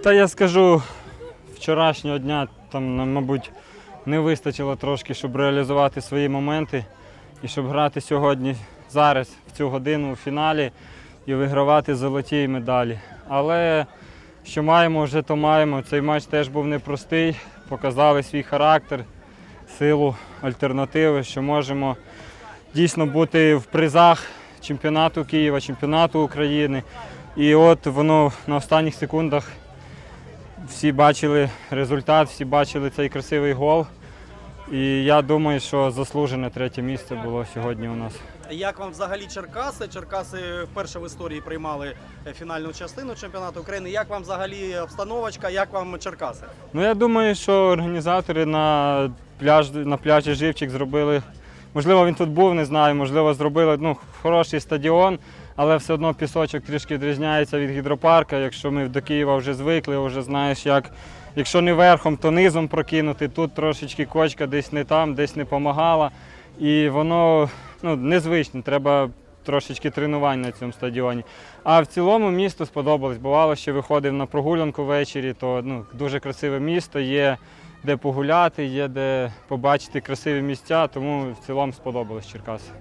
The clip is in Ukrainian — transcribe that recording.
Та я скажу, вчорашнього дня там, мабуть, не вистачило трошки, щоб реалізувати свої моменти і щоб грати сьогодні, зараз, в цю годину у фіналі і вигравати золоті медалі. Але що маємо, вже то маємо. Цей матч теж був непростий, показали свій характер, силу, альтернативи, що можемо дійсно бути в призах чемпіонату Києва, чемпіонату України. І от воно на останніх секундах всі бачили результат, всі бачили цей красивий гол. І я думаю, що заслужене третє місце було сьогодні у нас. Як вам взагалі Черкаси? Черкаси вперше в історії приймали фінальну частину чемпіонату України. Як вам взагалі обстановочка? Як вам Черкаси? Ну я думаю, що організатори на пляж на пляжі Живчик зробили. Можливо, він тут був, не знаю, можливо, зробили ну, хороший стадіон, але все одно пісочок трішки відрізняється від гідропарка. Якщо ми до Києва вже звикли, вже знаєш, як якщо не верхом, то низом прокинути. Тут трошечки кочка десь не там, десь не допомагала. І воно ну, незвичне, треба трошечки тренувань на цьому стадіоні. А в цілому місто сподобалось. Бувало, що виходив на прогулянку ввечері, то ну, дуже красиве місто, є де погуляти, є де побачити красиві місця, тому в цілому сподобалось Черкаси.